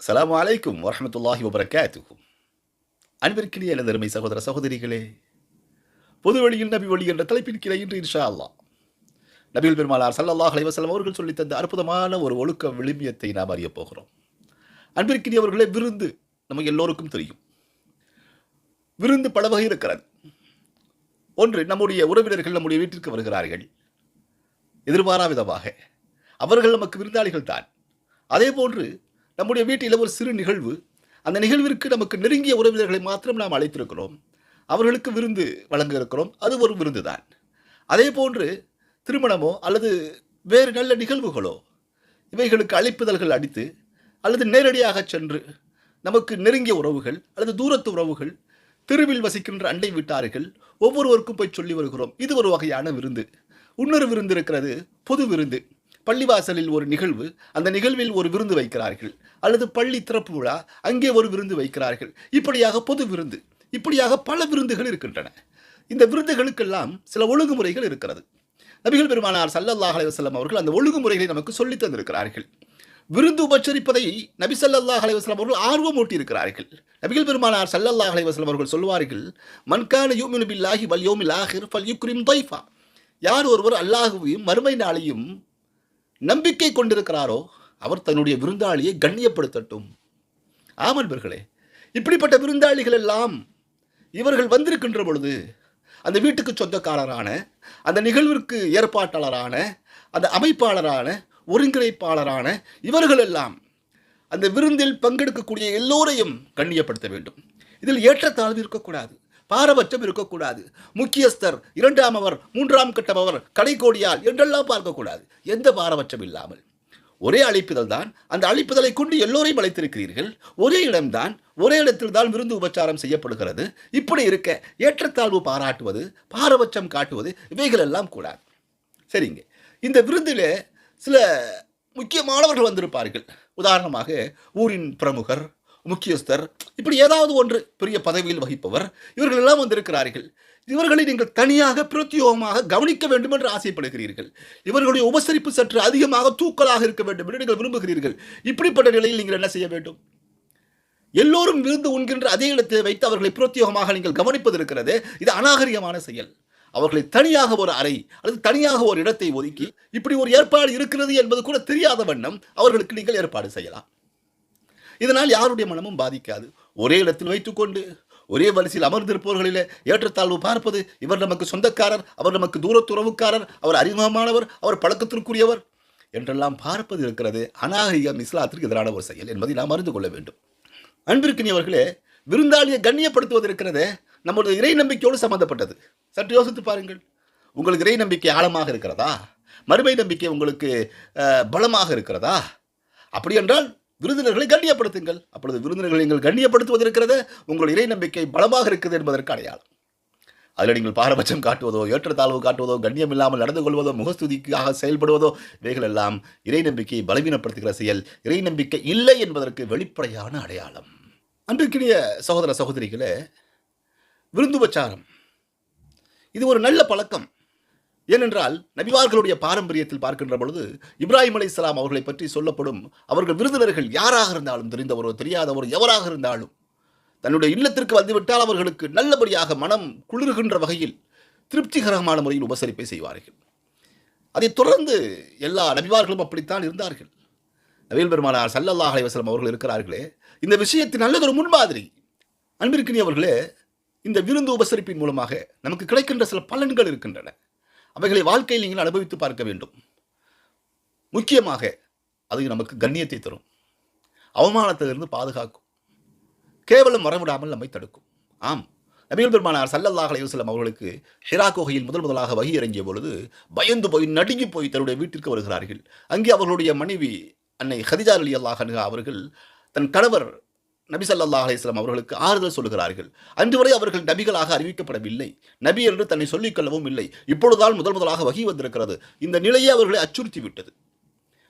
அஸ்ஸலாமு அலைக்கும் வரமத்துல்லாஹி வபரகாத்துக்கும் அன்பிற்கினிய எனதருமை சகோதர சகோதரிகளே பொது வழியில் நபி வழி என்ற தலைப்பின் கிளை இன்று இன்ஷா அல்லாஹ். நபிகள் பெருமாளார் ஸல்லல்லாஹு அலைஹி அவர்கள் சொல்லித் தந்த அற்புதமான ஒரு ஒழுக்க விளிம்பியத்தை நாம் அறியப் போகிறோம். அன்பிற்கினியவர்களே விருந்து நம்ம எல்லோருக்கும் தெரியும். விருந்து பல வகை இருக்கிறது. ஒன்று நம்முடைய உறவினர்கள் நம்முடைய வீட்டிற்கு வருகிறார்கள். எதிர்பாரா விதமாக அவர்கள் நமக்கு விருந்தாளிகள் தான். அதே போன்று நம்முடைய வீட்டில் ஒரு சிறு நிகழ்வு. அந்த நிகழ்விற்கு நமக்கு நெருங்கிய உறவினர்களை மாத்திரம் நாம் அழைத்திருக்கிறோம். அவர்களுக்கு விருந்து வழங்க இருக்கிறோம் அது ஒரு விருந்து தான் அதே போன்று திருமணமோ அல்லது வேறு நல்ல நிகழ்வுகளோ இவைகளுக்கு அழைப்புதல்கள் அடித்து அல்லது நேரடியாக சென்று நமக்கு நெருங்கிய உறவுகள் அல்லது தூரத்து உறவுகள் தெருவில் வசிக்கின்ற அண்டை வீட்டார்கள் ஒவ்வொருவருக்கும் போய் சொல்லி வருகிறோம். இது ஒரு வகையான விருந்து. இன்னொரு விருந்து இருக்கிறது பொது விருந்து. பள்ளிவாசலில் ஒரு நிகழ்வு. அந்த நிகழ்வில் ஒரு விருந்து வைக்கிறார்கள். அல்லது பள்ளி திறப்பு விழா அங்கே ஒரு விருந்து வைக்கிறார்கள். இப்படியாக பொது விருந்து இப்படியாக பல விருந்துகள் இருக்கின்றன. இந்த விருந்துகளுக்கெல்லாம் சில ஒழுங்குமுறைகள் இருக்கிறது. நபிகள் பெருமானார் சல்லல்லாஹ் அலைவசல்லம் அவர்கள் அந்த ஒழுங்குமுறைகளை நமக்கு சொல்லி தந்திருக்கிறார்கள். விருந்து உபச்சரிப்பதை நபி ஸல்லல்லாஹு அலைவாஸ்லாம் அவர்கள் ஆர்வம் ஊட்டியிருக்கிறார்கள். நபிகள் பெருமானார் சல்லல்லாஹ் அலைவாஸ்லாம் அவர்கள் சொல்வார்கள் மன்கான யூமினு பில்லாஹி வல் யோமில் ஆஹிர் ஃபல் யுக்ரிம் தைஃபா. யார் ஒருவர் அல்லாஹுவையும் மறுமை நாளையும் நம்பிக்கை கொண்டிருக்கிறாரோ அவர் தன்னுடைய விருந்தாளியை கண்ணியப்படுத்தட்டும். ஆமன்பர்களே இப்படிப்பட்ட விருந்தாளிகள் எல்லாம் இவர்கள் வந்திருக்கின்ற பொழுது அந்த வீட்டுக்கு சொந்தக்காரரான அந்த நிகழ்விற்கு ஏற்பாட்டாளரான அந்த அமைப்பாளரான ஒருங்கிணைப்பாளரான இவர்கள் எல்லாம் அந்த விருந்தில் பங்கெடுக்கக்கூடிய எல்லோரையும் கண்ணியப்படுத்த வேண்டும். இதில் ஏற்றத்தாழ்வு இருக்கக்கூடாது பாரபட்சம் இருக்கக்கூடாது. முக்கியஸ்தர் இரண்டாம் அவர் மூன்றாம் கட்டமவர் கடைக்கோடியால் என்றெல்லாம் பார்க்கக்கூடாது. எந்த பாரபட்சம் இல்லாமல். ஒரே அழைப்புதல் தான். அந்த அழைப்புதலை கொண்டு எல்லோரையும் அழைத்திருக்கிறீர்கள். ஒரே இடம்தான் ஒரே இடத்தில் தான் விருந்து உபச்சாரம் செய்யப்படுகிறது. இப்படி இருக்க ஏற்றத்தாழ்வு பாராட்டுவது பாரபட்சம் காட்டுவது இவைகள் எல்லாம் கூடாது. சரிங்க. இந்த விருந்தில் சில முக்கியமானவர்கள் வந்திருப்பார்கள். உதாரணமாக ஊரின் பிரமுகர் முக்கியஸ்தர் இப்படி ஏதாவது ஒன்று பெரிய பதவியில் வகிப்பவர் இவர்கள் எல்லாம் வந்திருக்கிறார்கள். இவர்களை நீங்கள் தனியாக பிரத்யோகமாக கவனிக்க வேண்டும் என்று ஆசைப்படுகிறீர்கள். இவர்களுடைய உபசரிப்பு சற்று அதிகமாக தூக்கலாக இருக்க வேண்டும் என்று நீங்கள் விரும்புகிறீர்கள். இப்படிப்பட்ட நிலையில் நீங்கள் என்ன செய்ய வேண்டும்? எல்லோரும் விருந்து உண்கின்ற அதே இடத்தை வைத்து அவர்களை பிரத்யோகமாக நீங்கள் கவனிப்பது இருக்கிறது. இது அநாகரிகமான செயல். அவர்களை தனியாக ஒரு அறை அல்லது தனியாக ஒரு இடத்தை ஒதுக்கி இப்படி ஒரு ஏற்பாடு இருக்கிறது என்பது கூட தெரியாத வண்ணம் அவர்களுக்கு நீங்கள் ஏற்பாடு செய்யலாம். இதனால் யாருடைய மனமும் பாதிக்காது. ஒரே இடத்தில் வைத்துக்கொண்டு ஒரே வரிசையில் அமர்ந்திருப்பவர்களிலே ஏற்றத்தாழ்வு பார்ப்பது இவர் நமக்கு சொந்தக்காரர் அவர் நமக்கு தூரத்துறவுக்காரர் அவர் அறிமுகமானவர் அவர் பழக்கத்திற்குரியவர் என்றெல்லாம் பார்ப்பது இருக்கிறது. அநாகரிகம் இஸ்லாத்திற்கு எதிரான ஒரு செயல் என்பதை நாம் அறிந்து கொள்ள வேண்டும். அன்பிற்கினியவர்களே விருந்தாளியை கண்ணியப்படுத்துவது இருக்கிறதே நம்முடைய இறை நம்பிக்கையோடு சம்பந்தப்பட்டது. சற்று யோசித்து பாருங்கள். உங்களுக்கு இறை நம்பிக்கை ஆழமாக இருக்கிறதா? மறுமை நம்பிக்கை உங்களுக்கு பலமாக இருக்கிறதா? அப்படி என்றால் விருந்தினர்களை கண்ணியப்படுத்துங்கள். அப்பொழுது விருந்தினர்களை நீங்கள் கண்ணியப்படுத்துவது இருக்கிறது உங்கள் இறை நம்பிக்கை பலமாக இருக்குது என்பதற்கு அடையாளம். அதில் நீங்கள் பாரபட்சம் காட்டுவதோ ஏற்றத்தாழ்வு காட்டுவதோ கண்ணியம் இல்லாமல் நடந்து கொள்வதோ முகஸ்துதிக்காக செயல்படுவதோ இவைகளெல்லாம் இறை நம்பிக்கையை பலவீனப்படுத்துகிற செயல். இறை நம்பிக்கை இல்லை என்பதற்கு வெளிப்படையான அடையாளம். அன்பிற்கினிய சகோதர சகோதரிகளே விருந்துபச்சாரம். இது ஒரு நல்ல பழக்கம். ஏனென்றால் நபிவார்களுடைய பாரம்பரியத்தில் பார்க்கின்ற பொழுது இப்ராஹிம் அலைஹிஸ்ஸலாம் அவர்களை பற்றி சொல்லப்படும் அவர்கள் விருந்தினர்கள் யாராக இருந்தாலும் தெரிந்தவரோ தெரியாதவரோ எவராக இருந்தாலும் தன்னுடைய இல்லத்திற்கு வந்துவிட்டால் அவர்களுக்கு நல்லபடியாக மனம் குளிர்கின்ற வகையில் திருப்திகரமான முறையில் உபசரிப்பை செய்வார்கள். அதைத் தொடர்ந்து எல்லா நபிவார்களும் அப்படித்தான் இருந்தார்கள். நபிகள் பெருமானார் சல்லல்லாஹ் அலைஹி அவர்கள் இருக்கிறார்களே இந்த விஷயத்தின் நல்லதொரு முன்மாதிரி. அன்பிற்கினி அவர்களே இந்த விருந்து உபசரிப்பின் மூலமாக நமக்கு கிடைக்கின்ற சில பலன்கள் இருக்கின்றன. அவைகளை வாழ்க்கையில் நீங்கள் அனுபவித்து பார்க்க வேண்டும். முக்கியமாக அது நமக்கு கண்ணியத்தை தரும். அவமானத்திலிருந்து பாதுகாக்கும். கேவலம் வரவிடாமல் நம்மை தடுக்கும். ஆம். நபிகள் பெருமானார் சல்லல்லாஹ் அலைஹி அவர்களுக்கு ஹிரா குகையில் முதல் முதலாக வகி இறங்கிய பொழுது பயந்து போய் நடுங்கி போய் தன்னுடைய வீட்டிற்கு வருகிறார்கள். அங்கே அவர்களுடைய மனைவி அன்னை ஹதிஜா அலி அல்லாஹ் அவர்கள் தன் கணவர் நபி ஸல்லல்லாஹு அலைஹி அவர்களுக்கு ஆறுதல் சொல்கிறார்கள் அன்று வரை அவர்கள் நபிகளாக அறிவிக்கப்படவில்லை. நபி என்று தன்னை சொல்லிக் கொள்ளவும் இல்லை. இப்பொழுதுதான் முதல் முதலாக வகி வந்திருக்கிறது. இந்த நிலையை அவர்களை அச்சுறுத்தி விட்டது.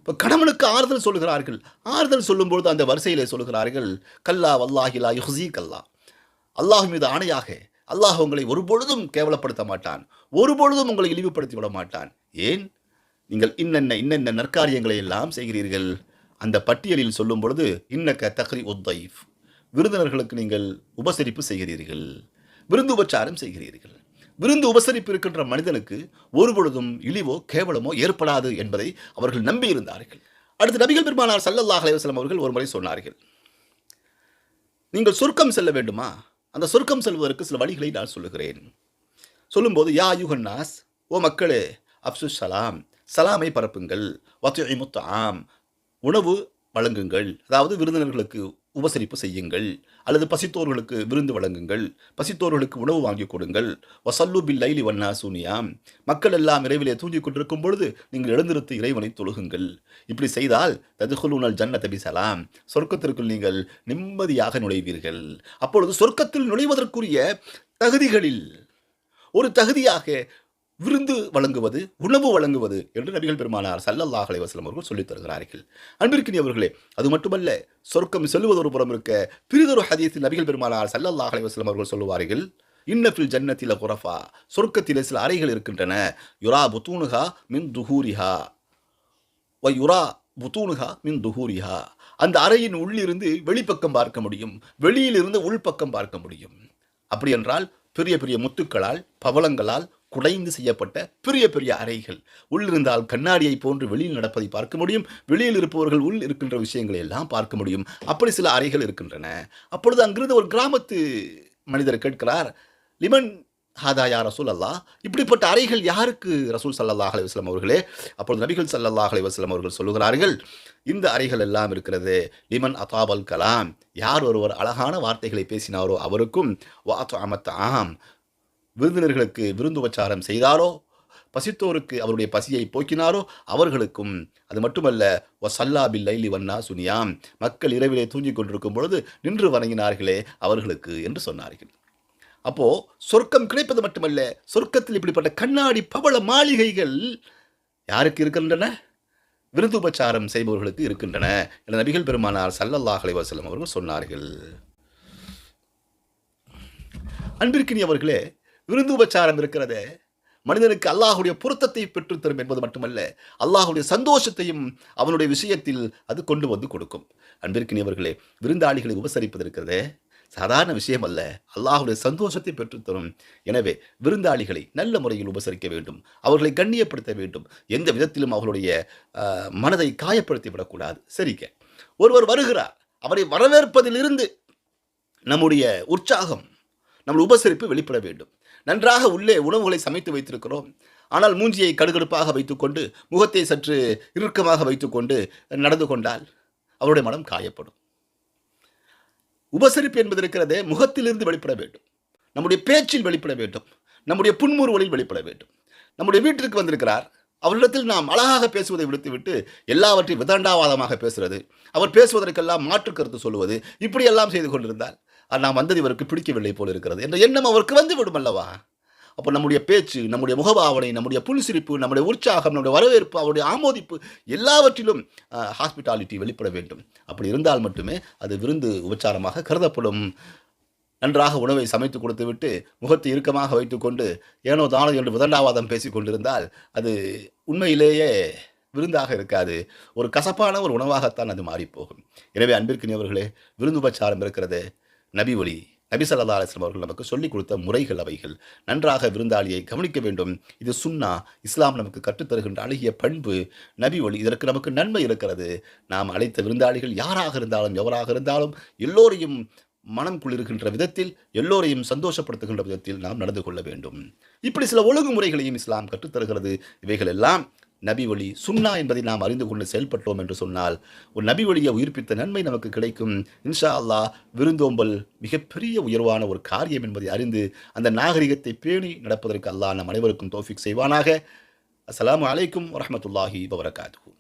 இப்போ கணவனுக்கு ஆறுதல் சொல்கிறார்கள் ஆறுதல் சொல்லும்பொழுது அந்த வரிசையிலே சொல்கிறார்கள் கல்லா வல்லாஹிலா யுஹசி கல்லா அல்லாஹ் மீது ஆணையாக அல்லாஹ் உங்களை ஒருபொழுதும் கேவலப்படுத்த மாட்டான். ஒருபொழுதும் உங்களை இழிவுபடுத்தி விட மாட்டான். ஏன்? நீங்கள் இன்னென்ன இன்னென்ன நற்காரியங்களை எல்லாம் செய்கிறீர்கள்? அந்த பட்டியலில் சொல்லும் பொழுது இன்னக்க தக்ரி உத்தைஃப் விருந்தினர்களுக்கு நீங்கள் உபசரிப்பு செய்கிறீர்கள். விருந்து உபச்சாரம் செய்கிறீர்கள். விருந்து உபசரிப்பு இருக்கின்ற மனிதனுக்கு ஒருபொழுதும் இழிவோ கேவலமோ ஏற்படாது என்பதை அவர்கள் நம்பியிருந்தார்கள். அடுத்து நபிகள் பெருமானார் சல்லல்லாஹ் அலைவாஸ்லம் அவர்கள் ஒரு முறை சொன்னார்கள். நீங்கள் சொர்க்கம் செல்ல வேண்டுமா? அந்த சொர்க்கம் செல்வதற்கு சில வழிகளை நான் சொல்லுகிறேன். சொல்லும்போது யா யுகன்னாஸ் ஓ மக்களே அப்சு சலாம் சலாமை பரப்புங்கள் வத்து ஆம் உணவு வழங்குங்கள். அதாவது விருந்தினர்களுக்கு உபசரிப்பு செய்யுங்கள். அல்லது பசித்தோர்களுக்கு விருந்து வழங்குங்கள். பசித்தோர்களுக்கு உணவு வாங்கி கொடுங்கள். வசல்லு பில் லைலி வண்ணா சூனியாம் மக்கள் எல்லாம் இறைவிலே தூங்கிக் கொண்டிருக்கும் பொழுது நீங்கள் எழுந்திருத்து இறைவனை தொழுகுங்கள். இப்படி செய்தால் ததுகுலுனல் ஜன்ன தபிசலாம் சொர்க்கத்திற்குள் நீங்கள் நிம்மதியாக நுழைவீர்கள். அப்பொழுது சொர்க்கத்தில் நுழைவதற்குரிய தகுதிகளில் ஒரு தகுதியாக விருந்து வழங்குவது உணவு வழங்குவது என்று நபிகள் பெருமானார் சல்லல்லாஹ் அலைவாஸ்லம் அவர்கள் சொல்லித் தருகிறார்கள். அன்பிற்கினி அவர்களே அது மட்டுமல்ல சொர்க்கம் செல்வது ஒரு புறம் இருக்க பிரிதொரு ஹதீஸில் நபிகள் பெருமானார் சல்லல்லாஹ் அலைவாஸ்லம் அவர்கள் சொல்லுவார்கள் இன்னஃபில் ஜன்னத்தில குரஃபா. சொர்க்கத்திலே சில அறைகள் இருக்கின்றன. யுரா புத்தூனுகா மின் துஹூரிஹா. வ யுரா புத்தூனுகா மின் துஹூரிஹா. அந்த அறையின் உள்ளிருந்து வெளிப்பக்கம் பார்க்க முடியும் வெளியிலிருந்து உள்பக்கம் பார்க்க முடியும். அப்படி என்றால் பெரிய பெரிய முத்துக்களால் பவளங்களால் குடைந்து செய்யப்பட்ட பெரிய பெரிய அறைகள். உள்ளிருந்தால் கண்ணாடியை போன்று வெளியில் நடப்பதை பார்க்க முடியும். வெளியில் இருப்பவர்கள் உள் இருக்கின்ற விஷயங்களை எல்லாம் பார்க்க முடியும். அப்படி சில அறைகள் இருக்கின்றன. அப்பொழுது அங்கிருந்து ஒரு கிராமத்து மனிதர் கேட்கிறார் லிமன் ஹாதா யா ரசூல் அல்லா இப்படிப்பட்ட அறைகள் யாருக்கு? ரசூல் சல்லல்லாஹ் அலைவாஸ்லாம் அவர்களே. அப்பொழுது நபிகள் சல்லல்லாஹ் அலைவாஸ்லாம் அவர்கள் சொல்லுகிறார்கள் இந்த அறைகள் எல்லாம் இருக்கிறது. லிமன் அதாபல் கலாம். யார் ஒருவர் அழகான வார்த்தைகளை பேசினாரோ அவருக்கும் வாத்து அமத் ஆம் விருந்தினர்களுக்கு விருந்துபச்சாரம் செய்தாரோ பசித்தோருக்கு அவருடைய பசியை போக்கினாரோ அவர்களுக்கும் அது மட்டுமல்ல ஒ பில் லைலி வண்ணா சுனியாம் மக்கள் இரவிலே தூங்கிக் கொண்டிருக்கும் பொழுது நின்று வணங்கினார்களே அவர்களுக்கு என்று சொன்னார்கள். அப்போ சொர்க்கம் கிடைப்பது மட்டுமல்ல சொர்க்கத்தில் இப்படிப்பட்ட கண்ணாடி பவள மாளிகைகள் யாருக்கு இருக்கின்றன? விருந்துபச்சாரம் செய்பவர்களுக்கு இருக்கின்றன என நபிகள் பெருமானார் சல்லல்லாஹ் அலைவாசல்லம் அவர்கள் சொன்னார்கள். அன்பிற்கினி அவர்களே விருந்து உபச்சாரம் இருக்கிறதே. மனிதனுக்கு அல்லாஹுடைய பொருத்தத்தை பெற்றுத்தரும் என்பது மட்டுமல்ல அல்லாஹுடைய சந்தோஷத்தையும் அவனுடைய விஷயத்தில் அது கொண்டு வந்து கொடுக்கும். அன்பிற்கினியவர்களே விருந்தாளிகளை உபசரிப்பது இருக்கிறதே. சாதாரண விஷயம் அல்ல அல்லாஹுடைய சந்தோஷத்தை பெற்றுத்தரும் எனவே விருந்தாளிகளை நல்ல முறையில் உபசரிக்க வேண்டும் அவர்களை கண்ணியப்படுத்த வேண்டும். எந்த விதத்திலும் அவர்களுடைய மனதை காயப்படுத்தி விடக்கூடாது சரிக்க ஒருவர் வருகிறார் அவரை வரவேற்பதிலிருந்து நம்முடைய உற்சாகம் நம்முடைய உபசரிப்பு வெளிப்பட வேண்டும். நன்றாக உள்ளே உணவுகளை சமைத்து வைத்திருக்கிறோம். ஆனால் மூஞ்சியை கடுகடுப்பாக வைத்துக்கொண்டு முகத்தை சற்று இறுக்கமாக வைத்துக்கொண்டு நடந்து கொண்டால் அவருடைய மனம் காயப்படும். உபசரிப்பு என்பது இருக்கிறதே முகத்திலிருந்து வெளிப்பட வேண்டும். நம்முடைய பேச்சில் வெளிப்பட வேண்டும். நம்முடைய புன்முறுவலில் வெளிப்பட வேண்டும். நம்முடைய வீட்டிற்கு வந்திருக்கிறார். அவரிடத்தில் நாம் அழகாக பேசுவதை விடுத்துவிட்டு எல்லாவற்றையும் விதண்டாவாதமாக பேசுகிறது அவர் பேசுவதற்கெல்லாம் மாற்று கருத்து சொல்லுவது இப்படியெல்லாம் செய்து கொண்டிருந்தால் நான் வந்தது இவருக்கு பிடிக்கவில்லை போல் இருக்கிறது. என்ற எண்ணம் அவருக்கு வந்து விடும் அல்லவா? அப்போ நம்முடைய பேச்சு நம்முடைய முகபாவனை நம்முடைய புன்சிரிப்பு நம்முடைய உற்சாகம் நம்முடைய வரவேற்பு அவருடைய ஆமோதிப்பு எல்லாவற்றிலும் ஹாஸ்பிட்டாலிட்டி வெளிப்பட வேண்டும். அப்படி இருந்தால் மட்டுமே அது விருந்து உபச்சாரமாக கருதப்படும். நன்றாக உணவை சமைத்து கொடுத்துவிட்டு முகத்தை இறுக்கமாக வைத்துக்கொண்டு ஏனோ தானோ என்று விதண்டாவாதம் பேசி கொண்டிருந்தால் அது உண்மையிலேயே விருந்தாக இருக்காது. ஒரு கசப்பான ஒரு உணவாகத்தான் அது மாறிப்போகும். எனவே அன்பிற்கினியவர்களே விருந்துபச்சாரம் இருக்கிறது. நபி ஒளி நபி சல்லா அலிஸ்லாம் அவர்கள் நமக்கு சொல்லிக் கொடுத்த முறைகள் அவைகள். நன்றாக விருந்தாளியை கவனிக்க வேண்டும். இது சுன்னா இஸ்லாம் நமக்கு கற்றுத்தருகின்ற அழகிய பண்பு. நபி ஒளி இதற்கு நமக்கு நன்மை இருக்கிறது. நாம் அழைத்த விருந்தாளிகள் யாராக இருந்தாலும் எவராக இருந்தாலும் எல்லோரையும் மனம் குளிர்கின்ற விதத்தில் எல்லோரையும் சந்தோஷப்படுத்துகின்ற விதத்தில் நாம் நடந்து கொள்ள வேண்டும். இப்படி சில ஒழுங்குமுறைகளையும் இஸ்லாம் கற்றுத்தருகிறது இவைகள் எல்லாம் நபி வழி சுன்னா என்பதை நாம் அறிந்து கொண்டு செயல்பட்டோம் என்று சொன்னால் ஒரு நபி வழியை உயிர்ப்பித்த நன்மை நமக்கு கிடைக்கும். இன்ஷா அல்லாஹ் விருந்தோம்பல் மிகப்பெரிய உயர்வான ஒரு காரியம் என்பதை அறிந்து அந்த நாகரிகத்தை பேணி நடப்பதற்கு அல்லாஹ் நம் அனைவருக்கும் தோஃபிக் செய்வானாக. அஸ்லாம் அலைக்கும் வரமத்துல்லாஹி வபரகாத்துஹு.